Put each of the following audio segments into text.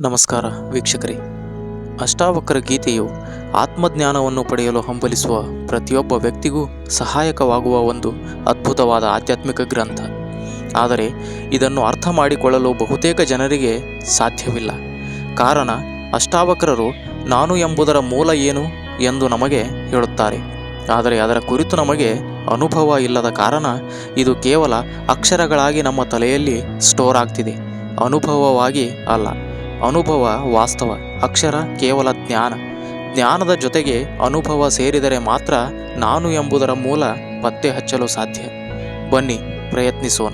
ನಮಸ್ಕಾರ ವೀಕ್ಷಕರೇ. ಅಷ್ಟಾವಕ್ರ ಗೀತೆಯು ಆತ್ಮಜ್ಞಾನವನ್ನು ಪಡೆಯಲು ಹಂಬಲಿಸುವ ಪ್ರತಿಯೊಬ್ಬ ವ್ಯಕ್ತಿಗೂ ಸಹಾಯಕವಾಗುವ ಒಂದು ಅದ್ಭುತವಾದ ಆಧ್ಯಾತ್ಮಿಕ ಗ್ರಂಥ. ಆದರೆ ಇದನ್ನು ಅರ್ಥ ಮಾಡಿಕೊಳ್ಳಲು ಬಹುತೇಕ ಜನರಿಗೆ ಸಾಧ್ಯವಿಲ್ಲ. ಕಾರಣ ಅಷ್ಟಾವಕ್ರರು ನಾನು ಎಂಬುದರ ಮೂಲ ಏನು ಎಂದು ನಮಗೆ ಹೇಳುತ್ತಾರೆ. ಆದರೆ ಅದರ ಕುರಿತು ನಮಗೆ ಅನುಭವ ಇಲ್ಲದ ಕಾರಣ ಇದು ಕೇವಲ ಅಕ್ಷರಗಳಾಗಿ ನಮ್ಮ ತಲೆಯಲ್ಲಿ ಸ್ಟೋರ್ ಆಗ್ತಿದೆ. ಅನುಭವವಾಗಿ ಅಲ್ಲ. ಅನುಭವ ವಾಸ್ತವ, ಅಕ್ಷರ ಕೇವಲ ಜ್ಞಾನ. ಜ್ಞಾನದ ಜೊತೆಗೆ ಅನುಭವ ಸೇರಿದರೆ ಮಾತ್ರ ನಾನು ಎಂಬುದರ ಮೂಲ ಪತ್ತೆ ಹಚ್ಚಲು ಸಾಧ್ಯ. ಬನ್ನಿ, ಪ್ರಯತ್ನಿಸೋಣ.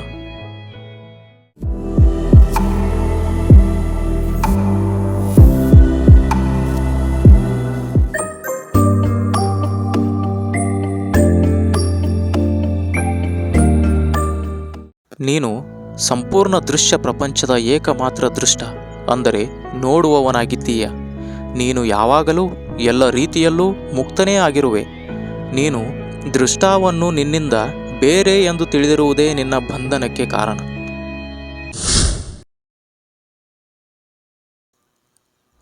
ನೀನು ಸಂಪೂರ್ಣ ದೃಶ್ಯ ಪ್ರಪಂಚದ ಏಕಮಾತ್ರ ದೃಷ್ಟ. ಅಂದರೆ ನೋಡುವವನಾಗಿದ್ದೀಯ? ನೀನು ಯಾವಾಗಲೂ ಎಲ್ಲ ರೀತಿಯಲ್ಲೂ ಮುಕ್ತನೇ ಆಗಿರುವೆ. ನೀನು ದೃಷ್ಟಾವನ್ನು ನಿನ್ನಿಂದ ಬೇರೆ ಎಂದು ತಿಳಿದಿರುವುದೇ ನಿನ್ನ ಬಂಧನಕ್ಕೆ ಕಾರಣ.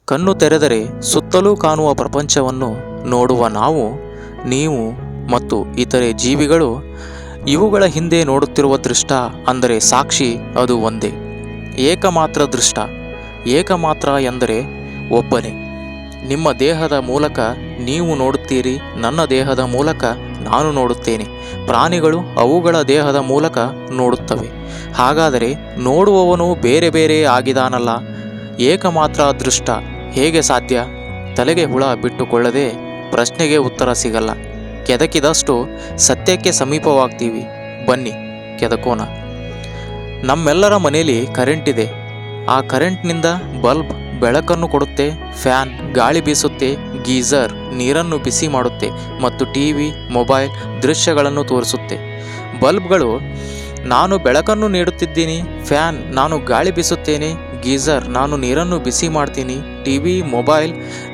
ಕಣ್ಣು ತೆರೆದರೆ ಸುತ್ತಲೂ ಕಾಣುವ ಪ್ರಪಂಚವನ್ನು ನೋಡುವ ನಾವು, ನೀವು ಮತ್ತು ಇತರೆ ಜೀವಿಗಳು ಇವುಗಳ ಹಿಂದೆ ನೋಡುತ್ತಿರುವ ದೃಷ್ಟ ಅಂದರೆ ಸಾಕ್ಷಿ ಅದು ಒಂದೇ, ಏಕಮಾತ್ರ ದೃಷ್ಟ. ಏಕಮಾತ್ರ ಎಂದರೆ ಒಬ್ಬನೇ. ನಿಮ್ಮ ದೇಹದ ಮೂಲಕ ನೀವು ನೋಡುತ್ತೀರಿ, ನನ್ನ ದೇಹದ ಮೂಲಕ ನಾನು ನೋಡುತ್ತೇನೆ. ಪ್ರಾಣಿಗಳು ಅವುಗಳ ದೇಹದ ಮೂಲಕ ನೋಡುತ್ತವೆ. ಹಾಗಾದರೆ ನೋಡುವವನು ಬೇರೆ ಬೇರೆ ಆಗಿದಾನಲ್ಲ ಏಕಮಾತ್ರ ದೃಷ್ಟ ಹೇಗೆ ಸಾಧ್ಯ? ತಲೆಗೆ ಹುಳ ಬಿಟ್ಟುಕೊಳ್ಳದೆ ಪ್ರಶ್ನೆಗೆ ಉತ್ತರ ಸಿಗಲ್ಲ. ಕೆದಕಿದಷ್ಟು ಸತ್ಯಕ್ಕೆ ಸಮೀಪವಾಗ್ತೀವಿ. ಬನ್ನಿ, ಕೆದಕೋಣ. ನಮ್ಮೆಲ್ಲರ ಮನೆಯಲ್ಲಿ ಕರೆಂಟ್ ಇದೆ. ಆ ಕರೆಂಟ್ನಿಂದ ಬಲ್ಬ್ ಬೆಳಕನ್ನು ಕೊಡುತ್ತೆ, ಫ್ಯಾನ್ ಗಾಳಿ ಬೀಸುತ್ತೆ, ಗೀಸರ್ ನೀರನ್ನು ಬಿಸಿ ಮಾಡುತ್ತೆ ಮತ್ತು ಟಿ ವಿ ಮೊಬೈಲ್ ದೃಶ್ಯಗಳನ್ನು ತೋರಿಸುತ್ತೆ. ಬಲ್ಬ್ಗಳು, ನಾನು ಬೆಳಕನ್ನು ನೀಡುತ್ತಿದ್ದೀನಿ, ಫ್ಯಾನ್ ನಾನು ಗಾಳಿ ಬೀಸುತ್ತೇನೆ, ಗೀಸರ್ ನಾನು ನೀರನ್ನು ಬಿಸಿ ಮಾಡ್ತೀನಿ ಟಿ ವಿ ಮೊಬೈಲ್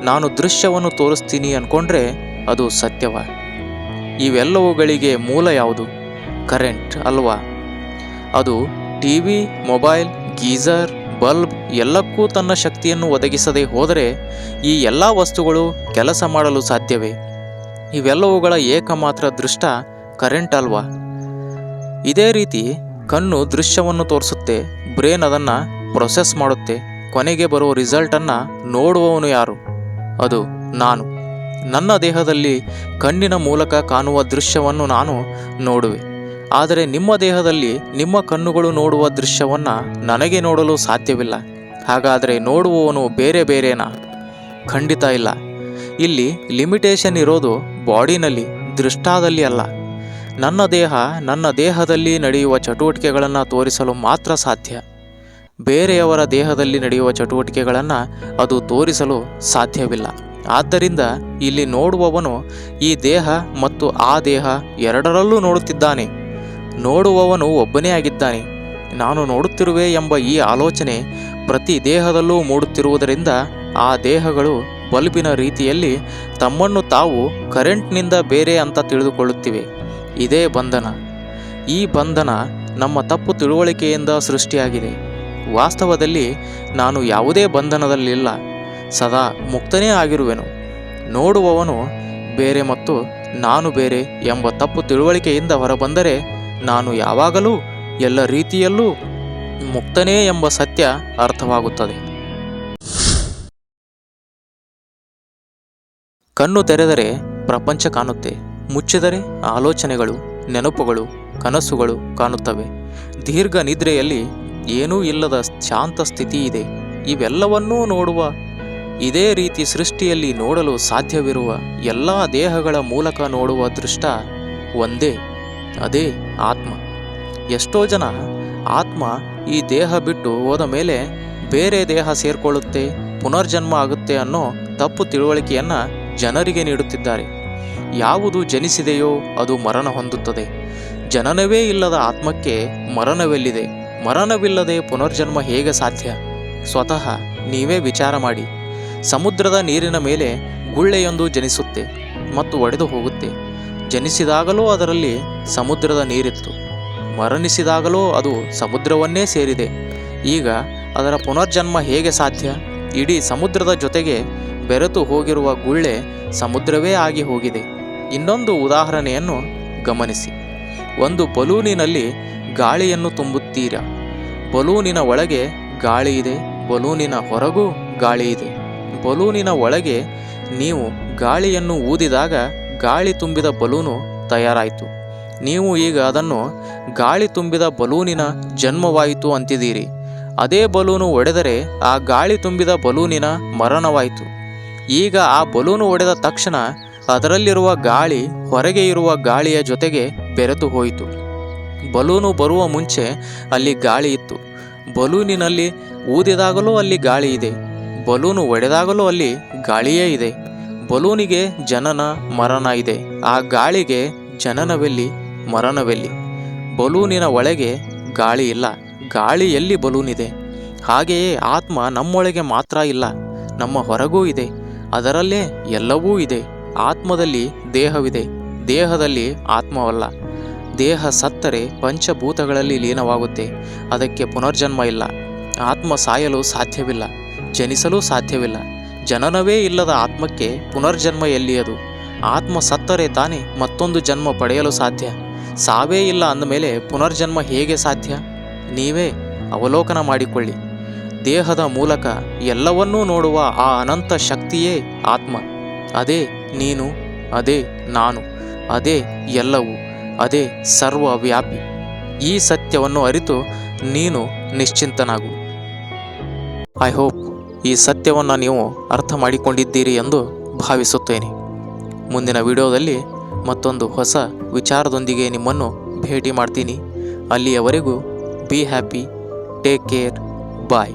ನಾನು ದೃಶ್ಯವನ್ನು ತೋರಿಸ್ತೀನಿ ಅಂದ್ಕೊಂಡ್ರೆ ಅದು ಸತ್ಯವ. ಇವೆಲ್ಲವುಗಳಿಗೆ ಮೂಲ ಯಾವುದು? ಕರೆಂಟ್ ಅಲ್ವಾ? ಅದು T V mobile, geyser bulb ಎಲ್ಲಕ್ಕೂ ತನ್ನ ಶಕ್ತಿಯನ್ನು ಒದಗಿಸದೆ ಹೋದರೆ ಈ ಎಲ್ಲ ವಸ್ತುಗಳು ಕೆಲಸ ಮಾಡಲು ಸಾಧ್ಯವೇ? ಇವೆಲ್ಲವುಗಳ ಏಕಮಾತ್ರ ದೃಷ್ಟ ಕರೆಂಟ್ ಅಲ್ವಾ? ಇದೇ ರೀತಿ ಕಣ್ಣು ದೃಶ್ಯವನ್ನು ತೋರಿಸುತ್ತೆ, ಬ್ರೇನ್ ಅದನ್ನು ಪ್ರೊಸೆಸ್ ಮಾಡುತ್ತೆ, ಕೊನೆಗೆ ಬರುವ ರಿಸಲ್ಟನ್ನು ನೋಡುವವನು ಯಾರು? ಅದು ನಾನು. ನನ್ನ ದೇಹದಲ್ಲಿ ಕಣ್ಣಿನ ಮೂಲಕ ಕಾಣುವ ದೃಶ್ಯವನ್ನು ನಾನು ನೋಡುವೆ. ಆದರೆ ನಿಮ್ಮ ದೇಹದಲ್ಲಿ ನಿಮ್ಮ ಕಣ್ಣುಗಳು ನೋಡುವ ದೃಶ್ಯವನ್ನು ನನಗೆ ನೋಡಲು ಸಾಧ್ಯವಿಲ್ಲ. ಹಾಗಾದರೆ ನೋಡುವವನು ಬೇರೆ ಬೇರೆನಾ? ಖಂಡಿತ ಇಲ್ಲ. ಇಲ್ಲಿ ಲಿಮಿಟೇಷನ್ ಇರೋದು ಬಾಡಿನಲ್ಲಿ, ದೃಷ್ಟಾದಲ್ಲಿ ಅಲ್ಲ. ನನ್ನ ದೇಹ ನನ್ನ ದೇಹದಲ್ಲಿ ನಡೆಯುವ ಚಟುವಟಿಕೆಗಳನ್ನು ತೋರಿಸಲು ಮಾತ್ರ ಸಾಧ್ಯ. ಬೇರೆಯವರ ದೇಹದಲ್ಲಿ ನಡೆಯುವ ಚಟುವಟಿಕೆಗಳನ್ನು ಅದು ತೋರಿಸಲು ಸಾಧ್ಯವಿಲ್ಲ. ಆದ್ದರಿಂದ ಇಲ್ಲಿ ನೋಡುವವನು ಈ ದೇಹ ಮತ್ತು ಆ ದೇಹ ಎರಡರಲ್ಲೂ ನೋಡುತ್ತಿದ್ದಾನೆ. ನೋಡುವವನು ಒಬ್ಬನೇ ಆಗಿದ್ದಾನೆ. ನಾನು ನೋಡುತ್ತಿರುವೆ ಎಂಬ ಈ ಆಲೋಚನೆ ಪ್ರತಿ ದೇಹದಲ್ಲೂ ಮೂಡುತ್ತಿರುವುದರಿಂದ ಆ ದೇಹಗಳು ಬಲ್ಬಿನ ರೀತಿಯಲ್ಲಿ ತಮ್ಮನ್ನು ತಾವು ಕರೆಂಟ್ನಿಂದ ಬೇರೆ ಅಂತ ತಿಳಿದುಕೊಳ್ಳುತ್ತಿವೆ. ಇದೇ ಬಂಧನ. ಈ ಬಂಧನ ನಮ್ಮ ತಪ್ಪು ತಿಳುವಳಿಕೆಯಿಂದ ಸೃಷ್ಟಿಯಾಗಿದೆ. ವಾಸ್ತವದಲ್ಲಿ ನಾನು ಯಾವುದೇ ಬಂಧನದಲ್ಲಿಲ್ಲ. ಸದಾ ಮುಕ್ತನೇ ಆಗಿರುವೆನು. ನೋಡುವವನು ಬೇರೆ ಮತ್ತು ನಾನು ಬೇರೆ ಎಂಬ ತಪ್ಪು ತಿಳುವಳಿಕೆಯಿಂದ ಹೊರಬಂದರೆ ನಾನು ಯಾವಾಗಲೂ ಎಲ್ಲ ರೀತಿಯಲ್ಲೂ ಮುಕ್ತನೇ ಎಂಬ ಸತ್ಯ ಅರ್ಥವಾಗುತ್ತದೆ. ಕಣ್ಣು ತೆರೆದರೆ ಪ್ರಪಂಚ ಕಾಣುತ್ತೆ, ಮುಚ್ಚಿದರೆ ಆಲೋಚನೆಗಳು, ನೆನಪುಗಳು, ಕನಸುಗಳು ಕಾಣುತ್ತವೆ. ದೀರ್ಘ ನಿದ್ರೆಯಲ್ಲಿ ಏನೂ ಇಲ್ಲದ ಶಾಂತ ಸ್ಥಿತಿ ಇದೆ. ಇವೆಲ್ಲವನ್ನೂ ನೋಡುವ, ಇದೇ ರೀತಿ ಸೃಷ್ಟಿಯಲ್ಲಿ ನೋಡಲು ಸಾಧ್ಯವಿರುವ ಎಲ್ಲ ದೇಹಗಳ ಮೂಲಕ ನೋಡುವ ದೃಷ್ಟ ಒಂದೇ. ಅದೇ ಆತ್ಮ. ಎಷ್ಟೋ ಜನ ಆತ್ಮ ಈ ದೇಹ ಬಿಟ್ಟು ಹೋದ ಮೇಲೆ ಬೇರೆ ದೇಹ ಸೇರಿಕೊಳ್ಳುತ್ತೆ, ಪುನರ್ಜನ್ಮ ಆಗುತ್ತೆ ಅನ್ನೋ ತಪ್ಪು ತಿಳುವಳಿಕೆಯನ್ನು ಜನರಿಗೆ ನೀಡುತ್ತಿದ್ದಾರೆ. ಯಾವುದು ಜನಿಸಿದೆಯೋ ಅದು ಮರಣ ಹೊಂದುತ್ತದೆ. ಜನನವೇ ಇಲ್ಲದ ಆತ್ಮಕ್ಕೆ ಮರಣವೆಲ್ಲಿದೆ? ಮರಣವಿಲ್ಲದೆ ಪುನರ್ಜನ್ಮ ಹೇಗೆ ಸಾಧ್ಯ? ಸ್ವತಃ ನೀವೇ ವಿಚಾರ ಮಾಡಿ. ಸಮುದ್ರದ ನೀರಿನ ಮೇಲೆ ಗುಳ್ಳೆಯೊಂದು ಜನಿಸುತ್ತೆ ಮತ್ತು ಒಡೆದು ಹೋಗುತ್ತೆ. ಜನಿಸಿದಾಗಲೂ ಅದರಲ್ಲಿ ಸಮುದ್ರದ ನೀರಿತ್ತು. ಮರಣಿಸಿದಾಗಲೂ ಅದು ಸಮುದ್ರವನ್ನೇ ಸೇರಿದೆ. ಈಗ ಅದರ ಪುನರ್ಜನ್ಮ ಹೇಗೆ ಸಾಧ್ಯ? ಇಡೀ ಸಮುದ್ರದ ಜೊತೆಗೆ ಬೆರೆತು ಹೋಗಿರುವ ಗುಳ್ಳೆ ಸಮುದ್ರವೇ ಆಗಿ ಹೋಗಿದೆ. ಇನ್ನೊಂದು ಉದಾಹರಣೆಯನ್ನು ಗಮನಿಸಿ. ಒಂದು ಬಲೂನಿನಲ್ಲಿ ಗಾಳಿಯನ್ನು ತುಂಬುತ್ತೀರಾ? ಬಲೂನಿನ ಒಳಗೆ ಗಾಳಿ ಇದೆ, ಬಲೂನಿನ ಹೊರಗೂ ಗಾಳಿ ಇದೆ. ಬಲೂನಿನ ಒಳಗೆ ನೀವು ಗಾಳಿಯನ್ನು ಊದಿದಾಗ ಗಾಳಿ ತುಂಬಿದ ಬಲೂನು ತಯಾರಾಯಿತು. ನೀವು ಈಗ ಅದನ್ನು ಗಾಳಿ ತುಂಬಿದ ಬಲೂನಿನ ಜನ್ಮವಾಯಿತು ಅಂತಿದ್ದೀರಿ. ಅದೇ ಬಲೂನು ಒಡೆದರೆ ಆ ಗಾಳಿ ತುಂಬಿದ ಬಲೂನಿನ ಮರಣವಾಯಿತು. ಈಗ ಆ ಬಲೂನು ಒಡೆದ ತಕ್ಷಣ ಅದರಲ್ಲಿರುವ ಗಾಳಿ ಹೊರಗೆ ಇರುವ ಗಾಳಿಯ ಜೊತೆಗೆ ಬೆರೆತು ಹೋಯಿತು. ಬಲೂನು ಬರುವ ಮುಂಚೆ ಅಲ್ಲಿ ಗಾಳಿ ಇತ್ತು. ಬಲೂನಿನಲ್ಲಿ ಊದಿದಾಗಲೂ ಅಲ್ಲಿ ಗಾಳಿ ಇದೆ. ಬಲೂನು ಒಡೆದಾಗಲೂ ಅಲ್ಲಿ ಗಾಳಿಯೇ ಇದೆ. ಬಲೂನಿಗೆ ಜನನ ಮರಣ ಇದೆ ಆ ಗಾಳಿಗೆ ಜನನವೆಲ್ಲಿ? ಮರಣವೆಲ್ಲಿ? ಬಲೂನಿನ ಒಳಗೆ ಗಾಳಿ ಇಲ್ಲ. ಗಾಳಿ ಎಲ್ಲಿ ಬಲೂನ್ ಇದೆ ಹಾಗೆಯೇ ಆತ್ಮ ನಮ್ಮೊಳಗೆ ಮಾತ್ರ ಇಲ್ಲ. ನಮ್ಮ ಹೊರಗೂ ಇದೆ. ಅದರಲ್ಲೇ ಎಲ್ಲವೂ ಇದೆ. ಆತ್ಮದಲ್ಲಿ ದೇಹವಿದೆ. ದೇಹದಲ್ಲಿ ಆತ್ಮವಲ್ಲ. ದೇಹ ಸತ್ತರೆ ಪಂಚಭೂತಗಳಲ್ಲಿ ಲೀನವಾಗುತ್ತೆ. ಅದಕ್ಕೆ ಪುನರ್ಜನ್ಮ ಇಲ್ಲ. ಆತ್ಮ ಸಾಯಲು ಸಾಧ್ಯವಿಲ್ಲ. ಜನಿಸಲು ಸಾಧ್ಯವಿಲ್ಲ. ಜನನವೇ ಇಲ್ಲದ ಆತ್ಮಕ್ಕೆ ಪುನರ್ಜನ್ಮ ಎಲ್ಲಿಯದು? ಆತ್ಮ ಸತ್ತರೆ ತಾನೇ ಮತ್ತೊಂದು ಜನ್ಮ ಪಡೆಯಲು ಸಾಧ್ಯ. ಸಾವೇ ಇಲ್ಲ ಅಂದಮೇಲೆ ಪುನರ್ಜನ್ಮ ಹೇಗೆ ಸಾಧ್ಯ? ನೀವೇ ಅವಲೋಕನ ಮಾಡಿಕೊಳ್ಳಿ. ದೇಹದ ಮೂಲಕ ಎಲ್ಲವನ್ನೂ ನೋಡುವ ಆ ಅನಂತ ಶಕ್ತಿಯೇ ಆತ್ಮ. ಅದೇ ನೀನು, ಅದೇ ನಾನು, ಅದೇ ಎಲ್ಲವೂ, ಅದೇ ಸರ್ವವ್ಯಾಪಿ. ಈ ಸತ್ಯವನ್ನು ಅರಿತು ನೀನು ನಿಶ್ಚಿಂತನಾಗು. ಐ ಹೋಪ್ ಈ ಸತ್ಯವನ್ನು ನೀವು ಅರ್ಥ ಮಾಡಿಕೊಂಡಿದ್ದೀರಿ ಎಂದು ಭಾವಿಸುತ್ತೇನೆ. ಮುಂದಿನ ವಿಡಿಯೋದಲ್ಲಿ ಮತ್ತೊಂದು ಹೊಸ ವಿಚಾರದೊಂದಿಗೆ ನಿಮ್ಮನ್ನು ಭೇಟಿ ಮಾಡ್ತೀನಿ. ಅಲ್ಲಿಯವರೆಗೂ be happy take care bye